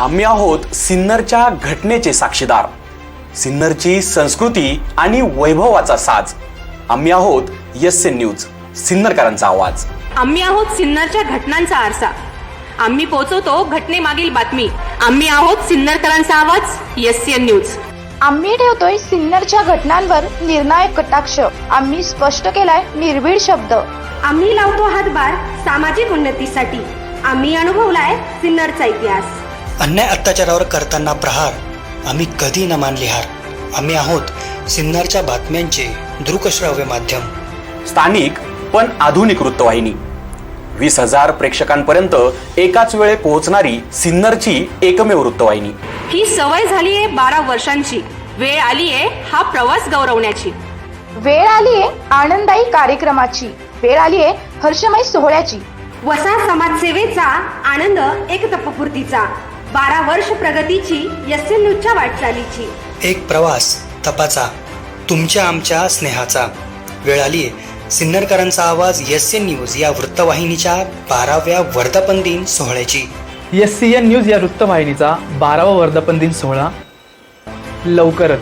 आम्ही आहोत सिन्नरच्या घटनेचे साक्षीदार. सिन्नरची संस्कृती आणि वैभवाचा साज. आम्ही आहोत यस न्यूज सिन्नरकरांचा आवाज. आम्ही आहोत सिन्नरच्या घटनांचा आरसा. आम्ही पोहोचवतो घटनेमागील बातमी. आम्ही आहोत सिन्नरकरांचा आवाज एन न्यूज. आम्ही ठेवतोय सिन्नरच्या घटनांवर निर्णायक कटाक्ष. आम्ही स्पष्ट केलाय निर्भीड शब्द. आम्ही लावतो हातभार सामाजिक उन्नतीसाठी. आम्ही अनुभवलाय सिन्नरचा इतिहास. अन्याय अत्याचारावर करताना प्रहार आम्ही कधी न मानली हार. आम्ही आहोत सिन्नरच्या बातम्यांचे दृकश्राव्य माध्यम. स्थानिक पण आधुनिक वृत्तवाहिनी. वीस हजार प्रेक्षकांपर्यंत एकाच वेळे पोहोचणारी सिन्नरची एकमेव वृत्तवाहिनी. ही सवय झाली आहे बारा वर्षांची. वेळ आली आहे हा प्रवास गौरवण्याची. वेळ आलीये आनंदायी कार्यक्रमाची. वेळ आलीये हर्षमय सोहळ्याची. वसा समाजसेवेचा आनंद एक तपपूर्तीचा बारा वर्ष प्रगतीची न्यूजच्या वाटचालीची. एक प्रवास तपाचा तुमच्या आमच्या स्नेहाचा. वेळ आली सिन्नरकरांचा आवाज एस एन न्यूज या वृत्तवाहिनीच्या बाराव्या वर्धापन दिन सोहळ्याची. एस सी एन न्यूज या वृत्तवाहिनीचा बारावा वर्धापन दिन सोहळा लवकरच.